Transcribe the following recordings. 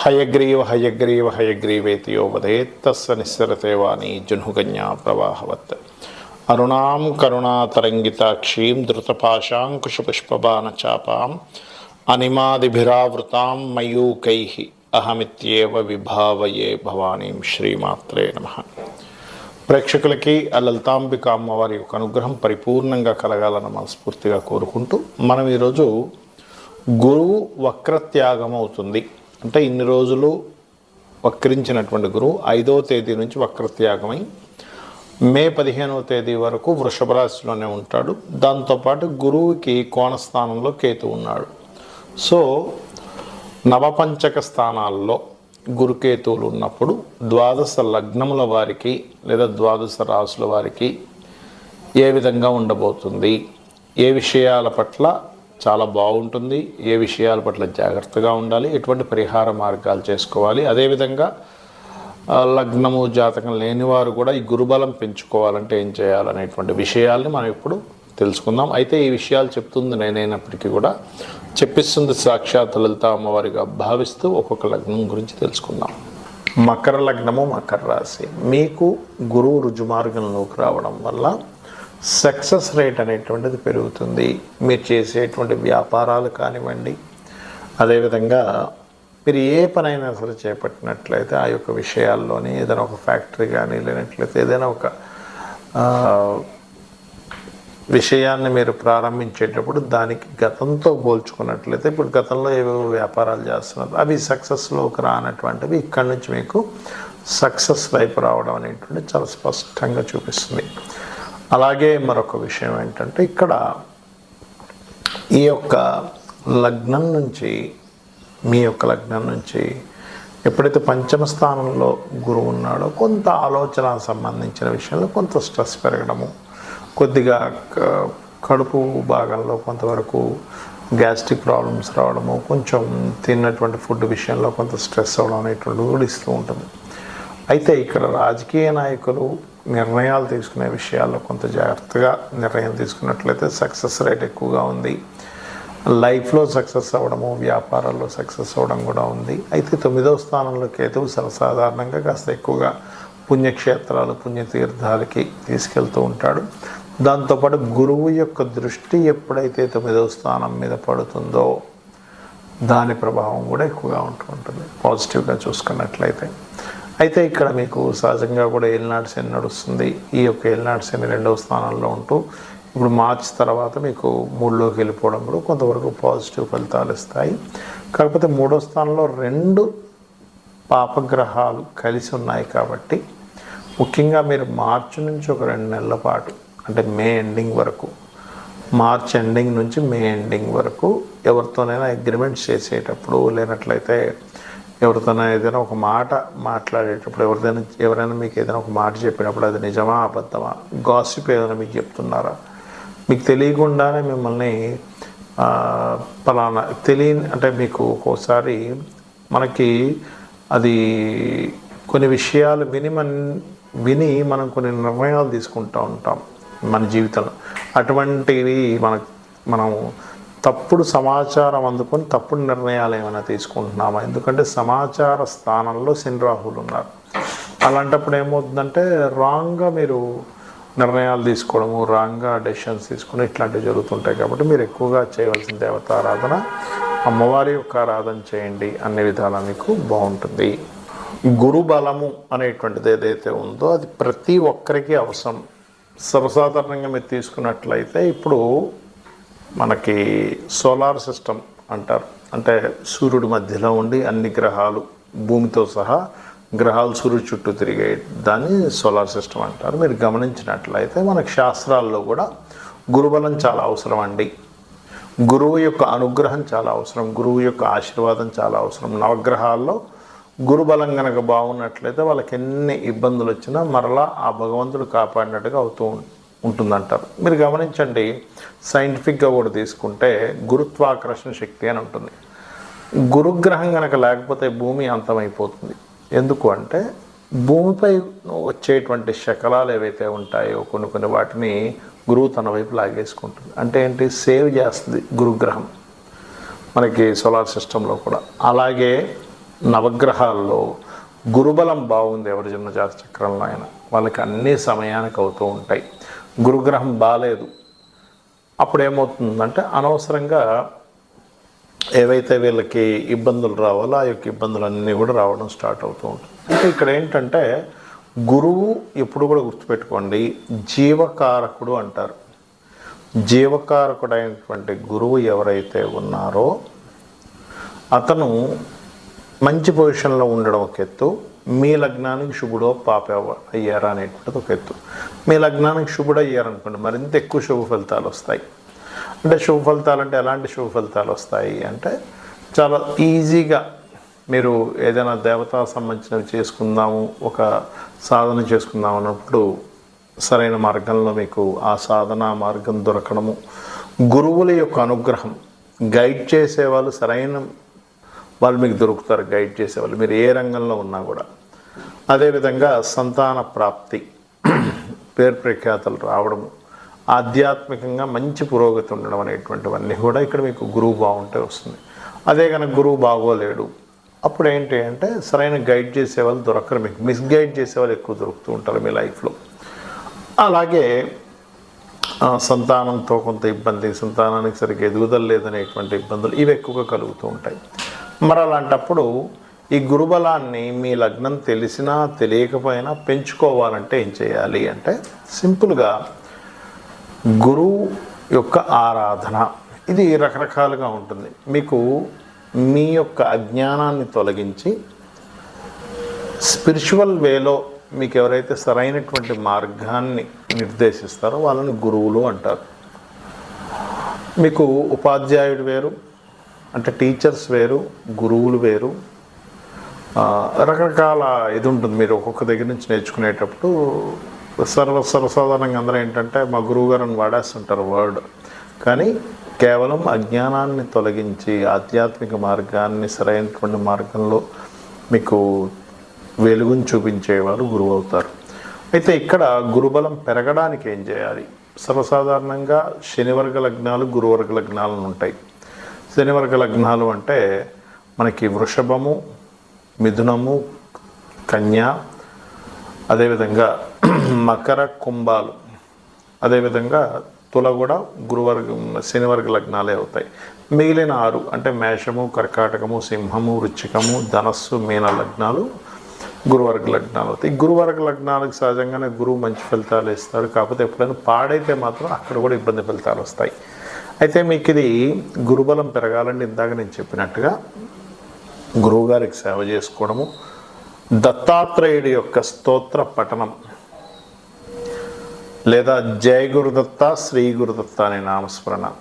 హయగ్రీవ హయగ్రీవ హయగ్రీవేతియో వదేత్తస్స నిస్సరతే వాణి జున్హుకన్యా ప్రవాహవత్. అరుణాం కరుణాతరంగితాక్షీం ధృతపాశాంకుశపుష్పబాణ చాపాం అనిమాదిభిరావృతాం మయూకై అహమిత్యేవ విభావయే భవానీం శ్రీమాత్రే నమ. ప్రేక్షకులకి ఆ లలితాంబిక అమ్మవారి యొక్క అనుగ్రహం పరిపూర్ణంగా కలగాలని మనస్ఫూర్తిగా కోరుకుంటూ మనం ఈరోజు గురువు వక్రత్యాగం అవుతుంది. అంటే ఇన్ని రోజులు వక్రించినటువంటి గురువు ఐదో తేదీ నుంచి వక్రత్యాగమై మే పదిహేనవ తేదీ వరకు వృషభ రాశిలోనే ఉంటాడు. దాంతోపాటు గురువుకి కోణస్థానంలో కేతు ఉన్నాడు. సో నవపంచక స్థానాల్లో గురుకేతువులు ఉన్నప్పుడు ద్వాదశ లగ్నముల వారికి లేదా ద్వాదశ రాసుల వారికి ఏ విధంగా ఉండబోతుంది? ఏ విషయాల పట్ల చాలా బాగుంటుంది. ఏ విషయాల పట్ల జాగ్రత్తగా ఉండాలి? ఎటువంటి పరిహార మార్గాలు చేసుకోవాలి? అదేవిధంగా లగ్నము జాతకం లేనివారు కూడా ఈ గురుబలం పెంచుకోవాలంటే ఏం చేయాలనేటువంటి విషయాల్ని మనం ఇప్పుడు తెలుసుకుందాం. అయితే ఈ విషయాలు చెప్తుంది నేనైనప్పటికీ కూడా చెప్పిస్తుంది సాక్షాత్ లలిత అమ్మవారిగా భావిస్తూ ఒక్కొక్క లగ్నం గురించి తెలుసుకుందాం. మకర లగ్నము మకర రాశి. మీకు గురువు రుజుమార్గంలోకి రావడం వల్ల సక్సెస్ రేట్ అనేటువంటిది పెరుగుతుంది. మీరు చేసేటువంటి వ్యాపారాలు కానివ్వండి అదేవిధంగా మీరు ఏ పనైనా సరే చేపట్టినట్లయితే ఆ యొక్క విషయాల్లోనే ఏదైనా ఒక ఫ్యాక్టరీ కానీ లేనట్లయితే ఏదైనా ఒక విషయాన్ని మీరు ప్రారంభించేటప్పుడు దానికి గతంతో పోల్చుకున్నట్లయితే ఇప్పుడు గతంలో ఏవేవో వ్యాపారాలు చేస్తున్నారు అవి సక్సెస్లోకి రానటువంటివి ఇక్కడి నుంచి మీకు సక్సెస్ వైపు రావడం అనేటువంటి చాలా స్పష్టంగా చూపిస్తుంది. అలాగే మరొక విషయం ఏంటంటే ఇక్కడ ఈ యొక్క లగ్నం నుంచి మీ యొక్క లగ్నం నుంచి ఎప్పుడైతే పంచమ స్థానంలో గురువు ఉన్నాడో కొంత ఆలోచన సంబంధించిన విషయంలో కొంత స్ట్రెస్ పెరగడము కొద్దిగా కడుపు భాగంలో కొంతవరకు గ్యాస్ట్రిక్ ప్రాబ్లమ్స్ రావడము కొంచెం తిన్నటువంటి ఫుడ్ విషయంలో కొంత స్ట్రెస్ అవ్వడం అనేటువంటిది కూడా ఇస్తూ ఉంటుంది. అయితే ఇక్కడ రాజకీయ నాయకులు నిర్ణయాలు తీసుకునే విషయాల్లో కొంత జాగ్రత్తగా నిర్ణయం తీసుకున్నట్లయితే సక్సెస్ రేట్ ఎక్కువగా ఉంది. లైఫ్లో సక్సెస్ అవ్వడము వ్యాపారాల్లో సక్సెస్ అవ్వడం కూడా ఉంది. అయితే తొమ్మిదవ స్థానంలో కేతువు సర్వసాధారణంగా కాస్త ఎక్కువగా పుణ్యక్షేత్రాలు పుణ్యతీర్థాలకి తీసుకెళ్తూ ఉంటాడు. దాంతోపాటు గురువు యొక్క దృష్టి ఎప్పుడైతే తొమ్మిదవ స్థానం మీద పడుతుందో దాని ప్రభావం కూడా ఎక్కువగా ఉంటూ ఉంటుంది. పాజిటివ్గా చూసుకున్నట్లయితే. అయితే ఇక్కడ మీకు సహజంగా కూడా ఏలినాడు శని నడుస్తుంది. ఈ యొక్క ఏలినాడు శని రెండవ స్థానంలో ఉంటూ ఇప్పుడు మార్చ్ తర్వాత మీకు మూడులోకి వెళ్ళిపోవడం కూడా కొంతవరకు పాజిటివ్ ఫలితాలు ఇస్తాయి. కాకపోతే మూడో స్థానంలో రెండు పాపగ్రహాలు కలిసి ఉన్నాయి కాబట్టి ముఖ్యంగా మీరు మార్చి నుంచి ఒక రెండు నెలల పాటు అంటే మే ఎండింగ్ వరకు మార్చ్ ఎండింగ్ నుంచి మే ఎండింగ్ వరకు ఎవరితోనైనా అగ్రిమెంట్స్ చేసేటప్పుడు లేనట్లయితే ఎవరితోనైనా ఏదైనా ఒక మాట మాట్లాడేటప్పుడు ఎవరిదైనా ఎవరైనా మీకు ఏదైనా ఒక మాట చెప్పినప్పుడు అది నిజమా అబద్ధమా? గాసిప్ ఏదైనా మీకు చెప్తున్నారా? మీకు తెలియకుండానే మిమ్మల్ని పలానా తెలియని అంటే మీకు ఒక్కోసారి మనకి అది కొన్ని విషయాలు విని మన విని మనం కొన్ని నిర్ణయాలు తీసుకుంటూ ఉంటాం మన జీవితంలో. అటువంటివి మన మనం తప్పుడు సమాచారం అందుకొని తప్పుడు నిర్ణయాలు ఏమైనా తీసుకుంటున్నామా? ఎందుకంటే సమాచార స్థానంలో శని రాహులు ఉన్నారు. అలాంటప్పుడు ఏమవుతుందంటే రాంగ్గా మీరు నిర్ణయాలు తీసుకోవడము రాంగ్గా డెసిషన్స్ తీసుకోవడం ఇట్లాంటివి జరుగుతుంటాయి కాబట్టి మీరు ఎక్కువగా చేయవలసిన దేవతారాధన అమ్మవారి యొక్క ఆరాధన చేయండి అన్ని విధాలా మీకు బాగుంటుంది. గురు బలము అనేటువంటిది ఏదైతే ఉందో అది ప్రతి ఒక్కరికి అవసరం. సర్వసాధారణంగా మీరు తీసుకున్నట్లయితే ఇప్పుడు మనకి సోలార్ సిస్టమ్ అంటారు. అంటే సూర్యుడి మధ్యలో ఉండి అన్ని గ్రహాలు భూమితో సహా గ్రహాలు సూర్యుడు చుట్టూ తిరిగే దాన్ని సోలార్ సిస్టమ్ అంటారు. మీరు గమనించినట్లయితే మనకు శాస్త్రాల్లో కూడా గురుబలం చాలా అవసరం అండి. గురువు యొక్క అనుగ్రహం చాలా అవసరం. గురువు యొక్క ఆశీర్వాదం చాలా అవసరం. నవగ్రహాల్లో గురుబలం కనుక బాగున్నట్లయితే వాళ్ళకి ఎన్ని ఇబ్బందులు వచ్చినా మరలా ఆ భగవంతుడు కాపాడినట్టుగా అవుతూ ఉంటుంది. ఉంటుందంటారు. మీరు గమనించండి సైంటిఫిక్గా కూడా తీసుకుంటే గురుత్వాకర్షణ శక్తి అని ఉంటుంది. గురుగ్రహం కనుక లేకపోతే భూమి అంతమైపోతుంది. ఎందుకు అంటే భూమిపై వచ్చేటువంటి శకలాలు ఏవైతే ఉంటాయో కొన్ని కొన్ని వాటిని గురువు తన వైపు లాగేసుకుంటుంది. అంటే ఏంటి? సేవ్ చేస్తుంది గురుగ్రహం. మనకి సోలార్ సిస్టంలో కూడా. అలాగే నవగ్రహాల్లో గురుబలం బాగుంది ఎవరి జన్మ జాతచక్రంలో అయినా. వాళ్ళకి అన్ని సమయానికి అవుతూ ఉంటాయి. గురుగ్రహం బాగాలేదు అప్పుడు ఏమవుతుందంటే అనవసరంగా ఏవైతే వీళ్ళకి ఇబ్బందులు రావాలో ఆ యొక్క ఇబ్బందులన్నీ కూడా రావడం స్టార్ట్ అవుతూ ఉంటుంది. అంటే ఇక్కడ ఏంటంటే గురువు ఎప్పుడు కూడా గుర్తుపెట్టుకోండి జీవకారకుడు అంటారు. జీవకారకుడైనటువంటి గురువు ఎవరైతే ఉన్నారో అతను మంచి పొజిషన్లో ఉండడం ఒక ఎత్తు మీ లగ్నానికి శుభుడో పాప అయ్యారా అనేటువంటిది ఒక ఎత్తు. మీ లగ్నానికి శుభుడు అయ్యారనుకోండి మరింత ఎక్కువ శుభ ఫలితాలు వస్తాయి. అంటే శుభ ఫలితాలు అంటే ఎలాంటి శుభ ఫలితాలు వస్తాయి అంటే చాలా ఈజీగా మీరు ఏదైనా దేవతా సంబంధించినవి చేసుకుందాము ఒక సాధన చేసుకుందాం అన్నప్పుడు సరైన మార్గంలో మీకు ఆ సాధన మార్గం దొరకడము. గురువుల యొక్క అనుగ్రహం గైడ్ చేసేవాళ్ళు సరైన వాళ్ళు మీకు దొరుకుతారు గైడ్ చేసేవాళ్ళు. మీరు ఏ రంగంలో ఉన్నా కూడా. అదేవిధంగా సంతాన ప్రాప్తి పేరు ప్రఖ్యాతలు రావడము ఆధ్యాత్మికంగా మంచి పురోగతి ఉండడం అనేటువంటివన్నీ కూడా ఇక్కడ మీకు గురువు బాగుంటే వస్తుంది. అదే కనుక గురువు బాగోలేడు. అప్పుడు ఏంటి అంటే సరైన గైడ్ చేసేవాళ్ళు దొరకరు మీకు. మిస్గైడ్ చేసేవాళ్ళు ఎక్కువ దొరుకుతూ ఉంటారు మీ లైఫ్లో. అలాగే సంతానంతో కొంత ఇబ్బంది సంతానానికి సరిగ్గా ఎదుగుదల లేదనేటువంటి ఇబ్బందులు ఇవి ఎక్కువగా కలుగుతూ ఉంటాయి. మరి అలాంటప్పుడు ఈ గురుబలాన్ని మీ లగ్నం తెలిసినా తెలియకపోయినా పెంచుకోవాలంటే ఏం చేయాలి అంటే సింపుల్గా గురువు యొక్క ఆరాధన. ఇది రకరకాలుగా ఉంటుంది. మీకు మీ యొక్క అజ్ఞానాన్ని తొలగించి స్పిరిచువల్ వేలో మీకు ఎవరైతే సరైనటువంటి మార్గాన్ని నిర్దేశిస్తారో వాళ్ళని గురువులు అంటారు. మీకు ఉపాధ్యాయుడు వేరు అంటే టీచర్స్ వేరు గురువులు వేరు. రకరకాల ఇది ఉంటుంది. మీరు ఒక్కొక్క దగ్గర నుంచి నేర్చుకునేటప్పుడు సర్వ సర్వసాధారణంగా అందరూ ఏంటంటే మా గురువు గారిని వాడేస్తుంటారు వర్డ్. కానీ కేవలం అజ్ఞానాన్ని తొలగించి ఆధ్యాత్మిక మార్గాన్ని సరైనటువంటి మార్గంలో మీకు వెలుగుని చూపించేవారు గురువు అవుతారు. అయితే ఇక్కడ గురుబలం పెరగడానికి ఏం చేయాలి? సర్వసాధారణంగా శనివర్గ లగ్నాలు గురువర్గ లగ్నాలను ఉంటాయి. శనివర్గ లగ్నాలు అంటే మనకి వృషభము మిథునము కన్య అదేవిధంగా మకర కుంభాలు అదేవిధంగా తుల కూడా గురువర్గం శనివర్గ లగ్నాలే అవుతాయి. మిగిలిన ఆరు అంటే మేషము కర్కాటకము సింహము వృచ్చికము ధనస్సు మీన లగ్నాలు గురువర్గ లగ్నాలు అవుతాయి. గురువర్గ లగ్నాలకు సహజంగానే గురువు మంచి ఫలితాలు ఇస్తారు. కాకపోతే ఎప్పుడైనా పాడైతే మాత్రం అక్కడ కూడా ఇబ్బంది ఫలితాలు వస్తాయి. అయితే మీకు ఇది గురుబలం పెరగాలని ఇందాక నేను చెప్పినట్టుగా. గురువుగారికి సేవ చేసుకోవడము. దత్తాత్రేయుడి యొక్క స్తోత్ర పఠనం. లేదా జయ గురుదత్త శ్రీ గురుదత్త అనే నామస్మరణ.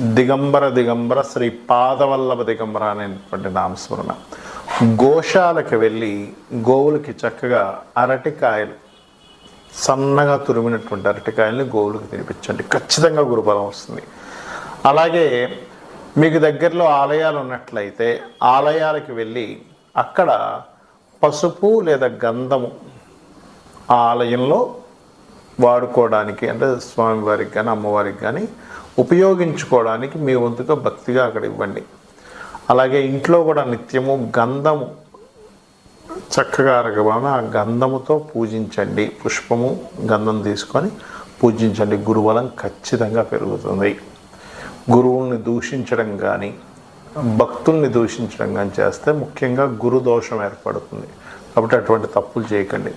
దిగంబర దిగంబర శ్రీ పాదవల్లభ దిగంబర అనేటువంటి నామస్మరణ. గోశాలకు వెళ్ళి గోవులకి చక్కగా అరటికాయలు సన్నగా తురిమినటువంటి అరటికాయల్ని గోవులకు తినిపించండి. ఖచ్చితంగా గురుబలం వస్తుంది. అలాగే మీకు దగ్గరలో ఆలయాలు ఉన్నట్లయితే ఆలయాలకు వెళ్ళి అక్కడ పసుపు లేదా గంధము ఆ ఆలయంలో వాడుకోవడానికి అంటే స్వామివారికి కానీ అమ్మవారికి కానీ ఉపయోగించుకోవడానికి మీ వంతుగా భక్తిగా అక్కడ ఇవ్వండి. అలాగే ఇంట్లో కూడా నిత్యము గంధము చక్కగా అరగబామ ఆ గంధముతో పూజించండి. పుష్పము గంధం తీసుకొని పూజించండి. గురుబలం ఖచ్చితంగా పెరుగుతుంది. గురువుల్ని దూషించడం కానీ భక్తుల్ని దూషించడం కానీ చేస్తే ముఖ్యంగా గురు దోషం ఏర్పడుతుంది. కాబట్టి అటువంటి తప్పులు చేయకండి.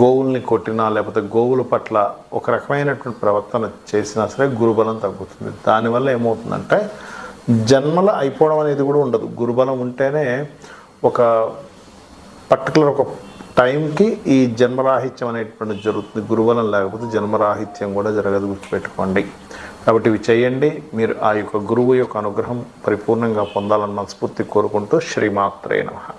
గోవుల్ని కొట్టినా లేకపోతే గోవుల పట్ల ఒక రకమైనటువంటి ప్రవర్తన చేసినా సరే గురుబలం తగ్గుతుంది. దానివల్ల ఏమవుతుందంటే జన్మల అయిపోవడం అనేది కూడా ఉండదు. గురుబలం ఉంటేనే ఒక పర్టికులర్ ఒక టైంకి ఈ జన్మరాహిత్యం అనేటువంటి జరుగుతుంది. గురుబలం లేకపోతే జన్మరాహిత్యం కూడా జరగదు గుర్తుపెట్టుకోండి. కాబట్టి ఇవి చేయండి. మీరు ఆ యొక్క గురువు యొక్క అనుగ్రహం పరిపూర్ణంగా పొందాలని మనస్ఫూర్తి కోరుకుంటూ శ్రీమాత్రే నమః.